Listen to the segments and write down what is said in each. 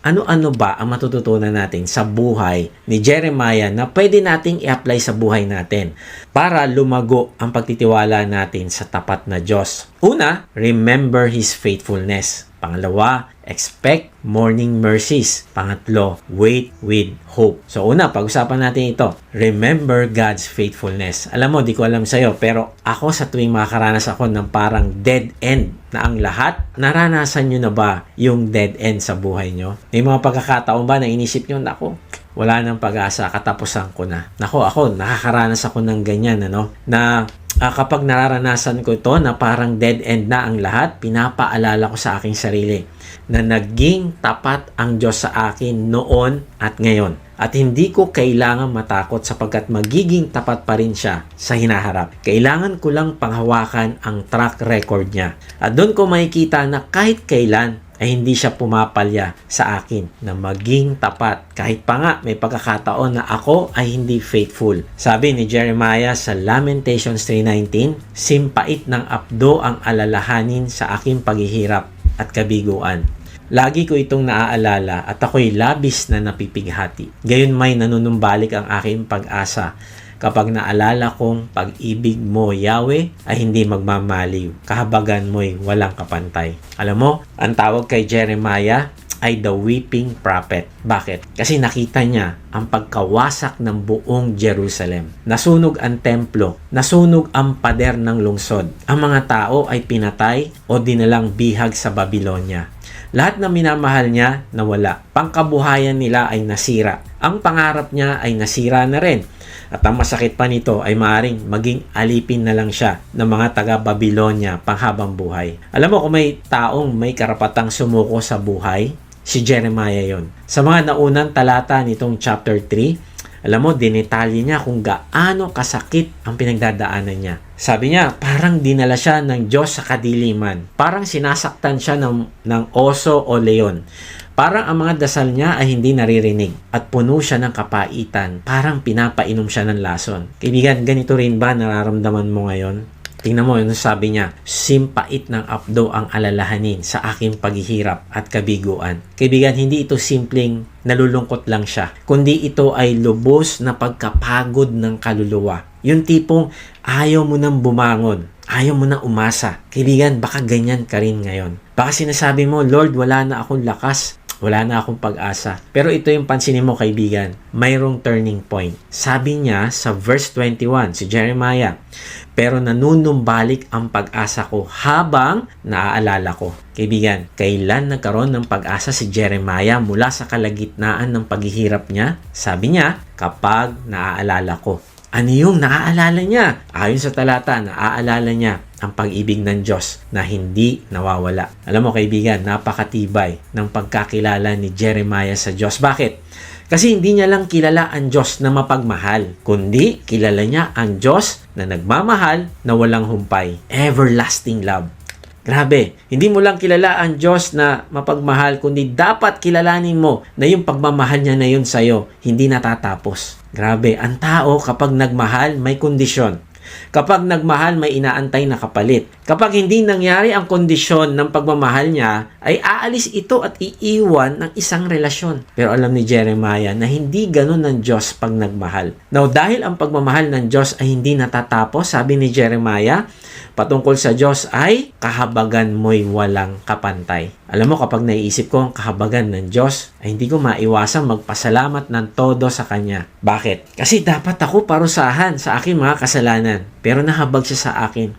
ano-ano ba ang matututunan natin sa buhay ni Jeremiah na pwede nating i-apply sa buhay natin para lumago ang pagtitiwala natin sa tapat na Diyos. Una, remember His faithfulness. Pangalawa, expect morning mercies. Pangatlo, wait with hope. So una, pag-usapan natin ito. Remember God's faithfulness. Alam mo, di ko alam sa'yo, pero ako sa tuwing makakaranas ako ng parang dead end na ang lahat, naranasan nyo na ba yung dead end sa buhay nyo? May mga pagkakataon ba na inisip nyo, nako, wala nang pag-asa, katapusan ko na. Nako, ako, nakakaranas ako ng ganyan, ano, na ah, kapag nararanasan ko ito na parang dead end na ang lahat, pinapaalala ko sa aking sarili na naging tapat ang Diyos sa akin noon at ngayon. At hindi ko kailangan matakot sapagkat magiging tapat pa rin siya sa hinaharap. Kailangan ko lang panghawakan ang track record niya. At doon ko makikita na kahit kailan ay hindi siya pumapalya sa akin na maging tapat. Kahit pa nga may pagkakataon na ako ay hindi faithful. Sabi ni Jeremiah sa Lamentations 3.19, Simpait ng abdo ang alalahanin sa aking paghihirap at kabiguan. Lagi ko itong naaalala at ako'y labis na napipighati. Gayon may nanunumbalik ang aking pag-asa kapag naalala kong pag-ibig mo, Yahweh, ay hindi magmamaliw. Kahabagan mo'y walang kapantay. Alam mo, ang tawag kay Jeremiah ay the weeping prophet. Bakit? Kasi nakita niya ang pagkawasak ng buong Jerusalem. Nasunog ang templo, nasunog ang pader ng lungsod. Ang mga tao ay pinatay o dinalang bihag sa Babylonia. Lahat na minamahal niya nawala. Pangkabuhayan nila ay nasira. Ang pangarap niya ay nasira na rin. At ang masakit pa nito ay maaring maging alipin na lang siya ng mga taga-Babylonia panghabang buhay. Alam mo kung may taong may karapatang sumuko sa buhay, si Jeremiah yon. Sa mga naunang talata nitong chapter 3, alam mo, dinetalye niya kung gaano kasakit ang pinagdadaanan niya. Sabi niya, parang dinala siya ng Diyos sa kadiliman. Parang sinasaktan siya ng, ng oso o leon. Parang ang mga dasal niya ay hindi naririnig at puno siya ng kapaitan. Parang pinapainom siya ng lason. Kaibigan, ganito rin ba nararamdaman mo ngayon? Tingnan mo, yung sabi niya, simpait ng abdo ang alalahanin sa aking paghihirap at kabiguan. Kaibigan, hindi ito simpleng nalulungkot lang siya, kundi ito ay lubos na pagkapagod ng kaluluwa. Yung tipong ayaw mo nang bumangon, ayaw mo na umasa. Kaibigan, baka ganyan ka rin ngayon. Baka sinasabi mo, Lord, wala na akong lakas, wala na akong pag-asa. Pero ito yung pansinin mo kaibigan, mayroong turning point. Sabi niya sa verse 21, si Jeremiah, pero nanunumbalik ang pag-asa ko habang naaalala ko. Kaibigan, kailan nagkaroon ng pag-asa si Jeremiah mula sa kalagitnaan ng paghihirap niya? Sabi niya, kapag naaalala ko. Ano yung naaalala niya? Ayon sa talata, naaalala niya ang pag-ibig ng Diyos na hindi nawawala. Alam mo kaibigan, napakatibay ng pagkakilala ni Jeremiah sa Diyos. Bakit? Kasi hindi niya lang kilala ang Diyos na mapagmahal, kundi kilala niya ang Diyos na nagmamahal na walang humpay. Everlasting love. Grabe, hindi mo lang kilala ang Diyos na mapagmahal, kundi dapat kilalanin mo na yung pagmamahal niya na yun sa'yo, hindi natatapos. Grabe, ang tao kapag nagmahal, may kondisyon. Kapag nagmahal, may inaantay na kapalit. Kapag hindi nangyari ang kondisyon ng pagmamahal niya, ay aalis ito at iiwan ng isang relasyon. Pero alam ni Jeremiah na hindi ganun ng Diyos pag nagmahal. Now, dahil ang pagmamahal ng Diyos ay hindi natatapos, sabi ni Jeremiah, patungkol sa Diyos ay kahabagan mo'y walang kapantay. Alam mo, kapag naiisip ko ang kahabagan ng Diyos, ay hindi ko maiwasang magpasalamat ng todo sa Kanya. Bakit? Kasi dapat ako parusahan sa aking mga kasalanan. Pero nahabag siya sa akin.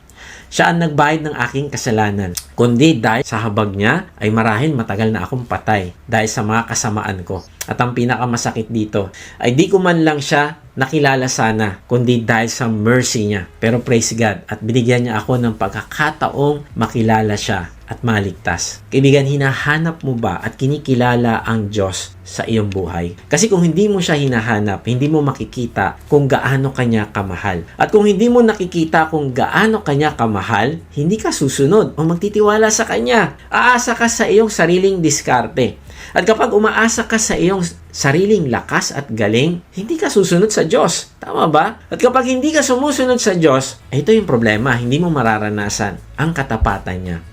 Siya ang nagbayad ng aking kasalanan. Kundi dahil sa habag niya, ay marahil matagal na akong patay dahil sa mga kasamaan ko. At ang pinakamasakit dito, ay di ko man lang siya nakilala sana, kundi dahil sa mercy niya. Pero praise God, at binigyan niya ako ng pagkakataong makilala siya at maligtas. Kaibigan, hinahanap mo ba at kinikilala ang Diyos sa iyong buhay? Kasi kung hindi mo siya hinahanap, hindi mo makikita kung gaano kanya kamahal. At kung hindi mo nakikita kung gaano kanya kamahal, hindi ka susunod o magtitiwala sa kanya. Aasa ka sa iyong sariling diskarte. At kapag umaasa ka sa iyong sariling lakas at galing, hindi ka susunod sa Diyos. Tama ba? At kapag hindi ka sumusunod sa Diyos, ito yung problema, hindi mo mararanasan ang katapatan niya.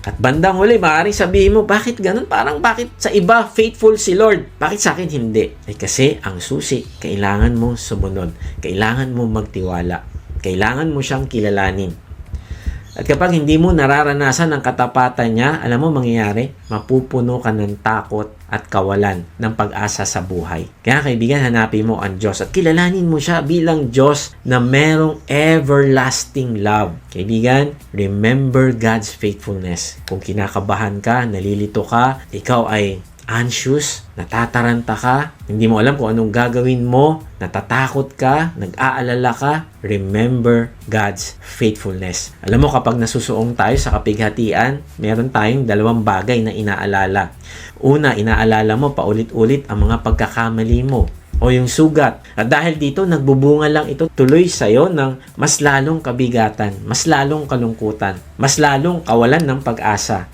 At bandang huli, maaaring sabihin mo, bakit ganun? Parang bakit sa iba faithful si Lord? Bakit sa akin hindi? Eh kasi ang susi, kailangan mo sumunod. Kailangan mo magtiwala. Kailangan mo siyang kilalanin. At kapag hindi mo nararanasan ang katapatan niya, alam mo mangyayari, mapupuno ka ng takot at kawalan ng pag-asa sa buhay. Kaya kaibigan, hanapin mo ang Diyos at kilalanin mo siya bilang Diyos na merong everlasting love. Kaibigan, remember God's faithfulness. Kung kinakabahan ka, nalilito ka, ikaw ay anxious, natataranta ka, hindi mo alam kung anong gagawin mo, natatakot ka, nag-aalala ka, remember God's faithfulness. Alam mo kapag nasusuong tayo sa kapighatian, meron tayong dalawang bagay na inaalala. Una, inaalala mo paulit-ulit ang mga pagkakamali mo o yung sugat. At dahil dito, nagbubunga lang ito tuloy sa'yo ng mas lalong kabigatan, mas lalong kalungkutan, mas lalong kawalan ng pag-asa.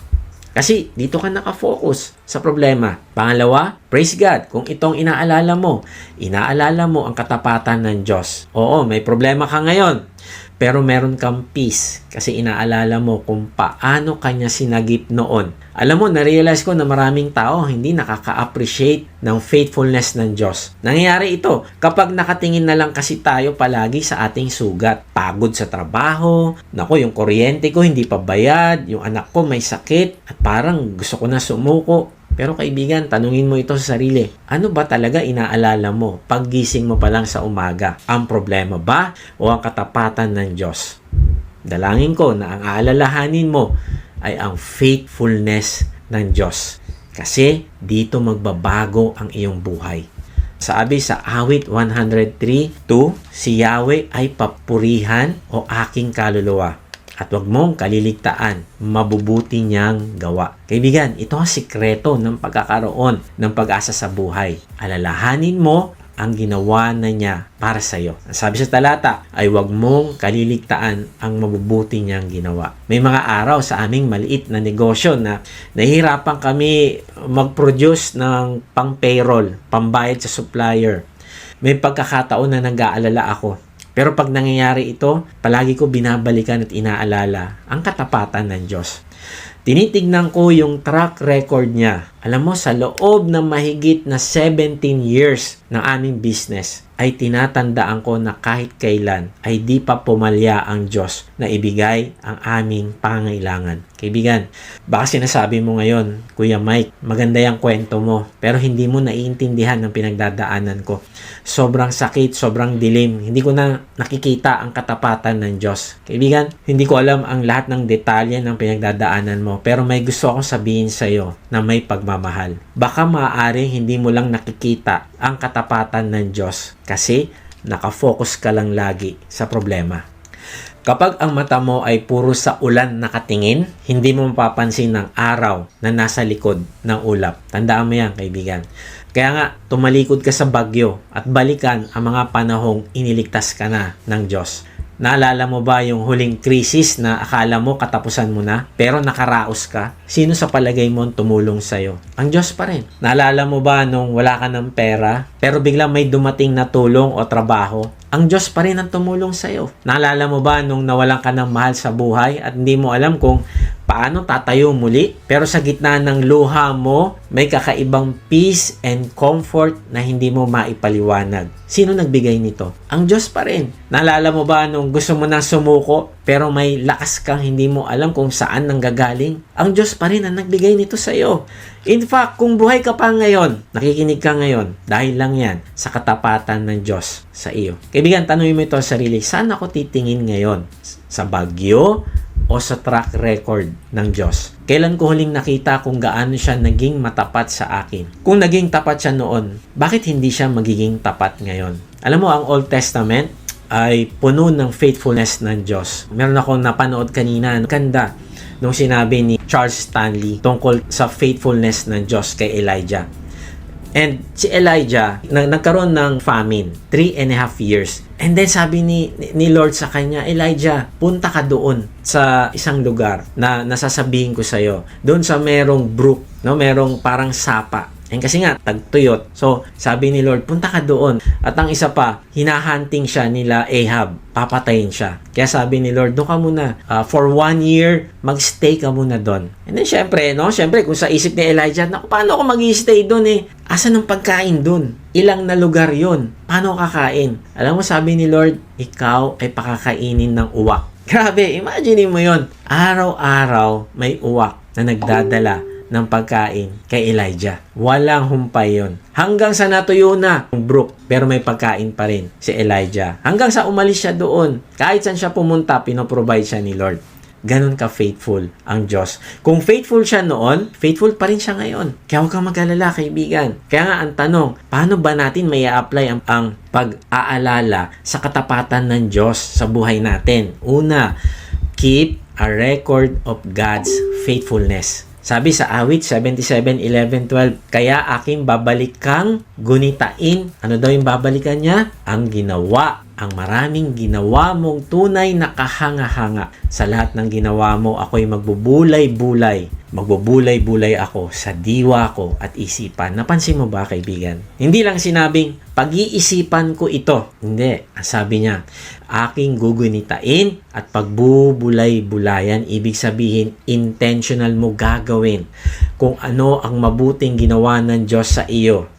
Kasi dito ka nakafocus sa problema. Pangalawa, praise God. Kung itong inaalala mo, inaalala mo ang katapatan ng Diyos. Oo, may problema ka ngayon. Pero meron kang peace kasi inaalala mo kung paano kanya sinagip noon. Alam mo, na-realize ko na maraming tao hindi nakaka-appreciate ng faithfulness ng Diyos. Nangyayari ito kapag nakatingin na lang kasi tayo palagi sa ating sugat. Pagod sa trabaho, nako yung kuryente ko hindi pa bayad, yung anak ko may sakit, at parang gusto ko na sumuko. Pero kaibigan, tanungin mo ito sa sarili. Ano ba talaga inaalala mo paggising mo pa lang sa umaga? Ang problema ba o ang katapatan ng Diyos? Dalangin ko na ang aalalahanin mo ay ang faithfulness ng Diyos. Kasi dito magbabago ang iyong buhay. Sabi sa awit 103.2, si Yahweh ay papurihan o aking kaluluwa at wag mong kaliligtaan, mabubuti niyang gawa. Kaibigan, ito ang sikreto ng pagkakaroon ng pag-asa sa buhay. Alalahanin mo ang ginawa na niya para sa iyo. Ang sabi sa talata ay wag mong kaliligtaan ang mabubuti niyang ginawa. May mga araw sa aming maliit na negosyo na nahihirapan kami mag-produce ng pang-payroll, pambayad sa supplier. May pagkakataon na nag-aalala ako pero pag nangyayari ito, palagi ko binabalikan at inaalala ang katapatan ng Diyos. Tinitignan ko yung track record niya. Alam mo, sa loob ng mahigit na 17 years ng aming business, ay tinatandaan ko na kahit kailan ay di pa pumalya ang Diyos na ibigay ang aming pangailangan. Kaibigan, baka sinasabi mo ngayon, Kuya Mike, maganda yung kwento mo, pero hindi mo naiintindihan ng pinagdadaanan ko. Sobrang sakit, sobrang dilim, hindi ko na nakikita ang katapatan ng Diyos. Kaibigan, hindi ko alam ang lahat ng detalye ng pinagdadaanan mo, pero may gusto akong sabihin sa iyo na may pagmamahal. Baka maaaring hindi mo lang nakikita ang katapatan ng Diyos kasi nakafocus ka lang lagi sa problema. Kapag ang mata mo ay puro sa ulan nakatingin, hindi mo mapapansin ng araw na nasa likod ng ulap. Tandaan mo yan, kaibigan. Kaya nga, tumalikod ka sa bagyo at balikan ang mga panahong iniligtas ka na ng Diyos. Naalala mo ba yung huling krisis na akala mo katapusan mo na pero nakaraos ka? Sino sa palagay mo tumulong sa'yo? Ang Diyos pa rin. Naalala mo ba nung wala ka ng pera pero biglang may dumating na tulong o trabaho? Ang Diyos pa rin ang tumulong sa'yo. Naalala mo ba nung nawalan ka ng mahal sa buhay at hindi mo alam kung paano tatayo muli? Pero sa gitna ng luha mo, may kakaibang peace and comfort na hindi mo maipaliwanag. Sino nagbigay nito? Ang Diyos pa rin. Naalala mo ba nung gusto mo na sumuko pero may lakas kang hindi mo alam kung saan nanggagaling? Ang Diyos pa rin ang nagbigay nito sa iyo. In fact, kung buhay ka pa ngayon, nakikinig ka ngayon, dahil lang yan sa katapatan ng Diyos sa iyo. Kaibigan, tanongin mo ito sa sarili, saan ako titingin ngayon? Sa bagyo o sa track record ng Diyos? Kailan ko huling nakita kung gaano siya naging matapat sa akin? Kung naging tapat siya noon, bakit hindi siya magiging tapat ngayon? Alam mo, ang Old Testament ay puno ng faithfulness ng Diyos. Meron akong napanood kanina, kanda, nung sinabi ni Charles Stanley tungkol sa faithfulness ng Diyos kay Elijah. And si Elijah, nag nagkaroon ng famine, three and a half years. And then sabi ni, ni Lord sa kanya, Elijah, punta ka doon sa isang lugar na nasasabihin ko sa iyo. Doon sa merong brook, no, merong parang sapa. And kasi nga, tagtuyot. So, sabi ni Lord, punta ka doon. At ang isa pa, hinahunting siya nila Ahab. Papatayin siya. Kaya sabi ni Lord, doon ka muna. Ah, for one year, magstay ka muna doon. And then, syempre, no? Syempre, kung sa isip ni Elijah, naku, paano ako mag-stay doon eh? Asan ang pagkain doon? Ilang na lugar yon? Paano kakain? Alam mo, sabi ni Lord, ikaw ay pakakainin ng uwak. Grabe, imagine mo yon. Araw-araw may uwak na nagdadala ng pagkain kay Elijah. Walang humpay yon. Hanggang sa natuyo na ang brook, pero may pagkain pa rin si Elijah. Hanggang sa umalis siya doon. Kahit saan siya pumunta, pinoprovide siya ni Lord. Ganon ka faithful ang Diyos. Kung faithful siya noon, faithful pa rin siya ngayon. Kaya huwag kang mag-alala, kaibigan. Kaya nga ang tanong, paano ba natin may apply ang, ang pag-aalala sa katapatan ng Diyos sa buhay natin? Una, keep a record of God's faithfulness. Sabi sa awit 77, 11, 12, Kaya aking babalikan, gunitain. Ano daw yung babalikan niya? Ang ginawa. Ang maraming ginawa mong tunay na kahanga-hanga. Sa lahat ng ginawa mo, ako'y magbubulay-bulay. Magbubulay-bulay ako sa diwa ko at isipan. Napansin mo ba, kaibigan? Hindi lang sinabing, pag-iisipan ko ito. Hindi. Sabi niya, aking gugunitain at pagbubulay-bulayan. Ibig sabihin, intentional mo gagawin kung ano ang mabuting ginawa ng Diyos sa iyo.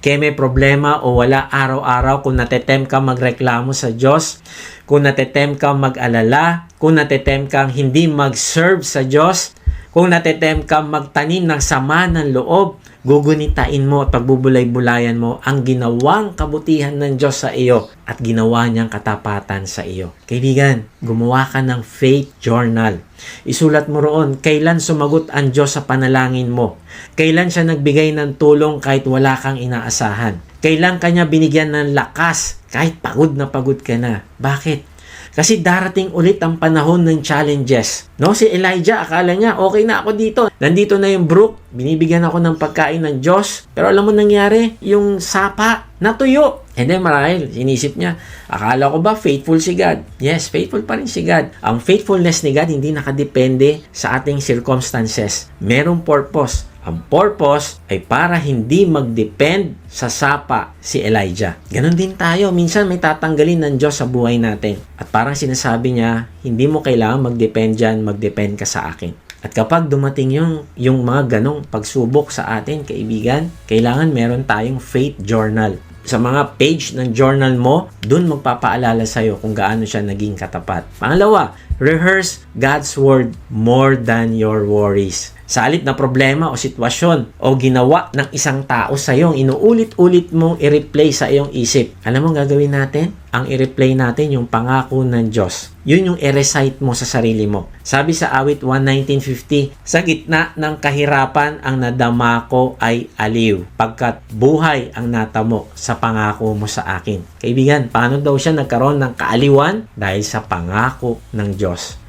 Kaya problema o wala araw-araw kung natetem ka magreklamo sa Diyos, kung natetem ka mag-alala, kung natetem kang hindi mag-serve sa Diyos, kung natetem ka magtanim ng sama ng loob, gugunitain mo at pagbubulay-bulayan mo ang ginawang kabutihan ng Diyos sa iyo at ginawa niyang katapatan sa iyo. Kaibigan, gumawa ka ng faith journal. Isulat mo roon kailan sumagot ang Diyos sa panalangin mo. Kailan siya nagbigay ng tulong kahit wala kang inaasahan. Kailan kanya binigyan ng lakas kahit pagod na pagod ka na. Bakit? Kasi darating ulit ang panahon ng challenges. No, si Elijah, akala niya, okay na ako dito. Nandito na yung brook, binibigyan ako ng pagkain ng Diyos. Pero alam mo nangyari, yung sapa, natuyo. And then marahil, inisip niya, akala ko ba faithful si God? Yes, faithful pa rin si God. Ang faithfulness ni God hindi nakadepende sa ating circumstances. Merong purpose. Ang purpose ay para hindi mag-depend sa sapa si Elijah. Ganon din tayo. Minsan may tatanggalin ng Diyos sa buhay natin. At parang sinasabi niya, hindi mo kailangan mag-depend dyan, mag-depend ka sa akin. At kapag dumating yung, yung mga ganong pagsubok sa atin, kaibigan, kailangan meron tayong faith journal. Sa mga page ng journal mo, dun magpapaalala sa'yo kung gaano siya naging katapat. Pangalawa, rehearse God's Word more than your worries. Sa halip na problema o sitwasyon o ginawa ng isang tao sa iyo, inuulit-ulit mong i-replay sa iyong isip. Alam mo gagawin natin? Ang i-replay natin yung pangako ng Diyos. Yun yung i-recite mo sa sarili mo. Sabi sa awit 11950, Sa gitna ng kahirapan ang nadama ko ay aliw, pagkat buhay ang natamo sa pangako mo sa akin. Kaibigan, paano daw siya nagkaroon ng kaaliwan? Dahil sa pangako ng Diyos.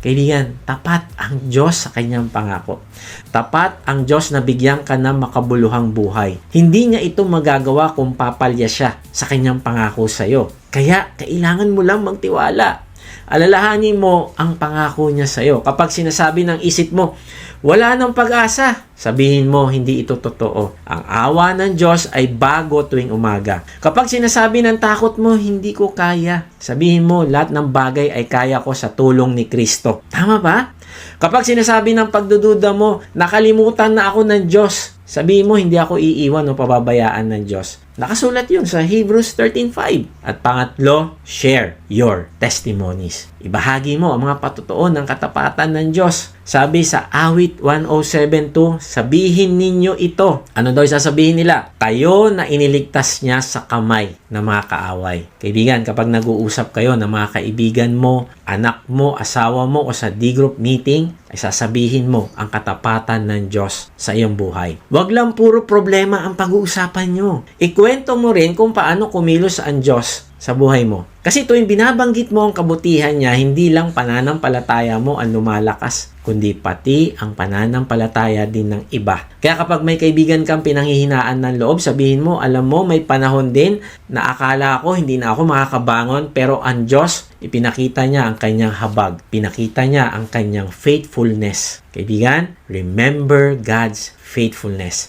Kaibigan, tapat ang Diyos sa kanyang pangako. Tapat ang Diyos na bigyan ka ng makabuluhang buhay. Hindi niya ito magagawa kung papalya siya sa kanyang pangako sa iyo. Kaya, kailangan mo lang magtiwala. Alalahanin mo ang pangako niya sa iyo. Kapag sinasabi ng isip mo, wala nang pag-asa, sabihin mo, hindi ito totoo. Ang awa ng Diyos ay bago tuwing umaga. Kapag sinasabi ng takot mo, hindi ko kaya, sabihin mo, lahat ng bagay ay kaya ko sa tulong ni Kristo. Tama ba? Kapag sinasabi ng pagdududa mo, nakalimutan na ako ng Diyos, sabihin mo, hindi ako iiwan o pababayaan ng Diyos. Nakasulat yun sa Hebrews 13.5. At pangatlo, share your testimonies. Ibahagi mo ang mga patutuo ng katapatan ng Diyos. Sabi sa awit 107.2, sabihin ninyo ito. Ano daw sasabihin nila? Kayo na iniligtas niya sa kamay ng mga kaaway. Kaibigan, kapag nag-uusap kayo ng mga kaibigan mo, anak mo, asawa mo o sa D-group meeting, ay sasabihin mo ang katapatan ng Diyos sa iyong buhay. Huwag lang puro problema ang pag-uusapan nyo. Ikwento mo rin kung paano kumilos ang Diyos sa buhay mo. Kasi tuwing binabanggit mo ang kabutihan niya, hindi lang pananampalataya mo ang lumalakas, kundi pati ang pananampalataya din ng iba. Kaya kapag may kaibigan kang pinanghihinaan ng loob, sabihin mo, alam mo, may panahon din na akala ko hindi na ako makakabangon, pero ang Diyos, ipinakita niya ang kanyang habag. Pinakita niya ang kanyang faithfulness. Kaibigan, remember God's faithfulness.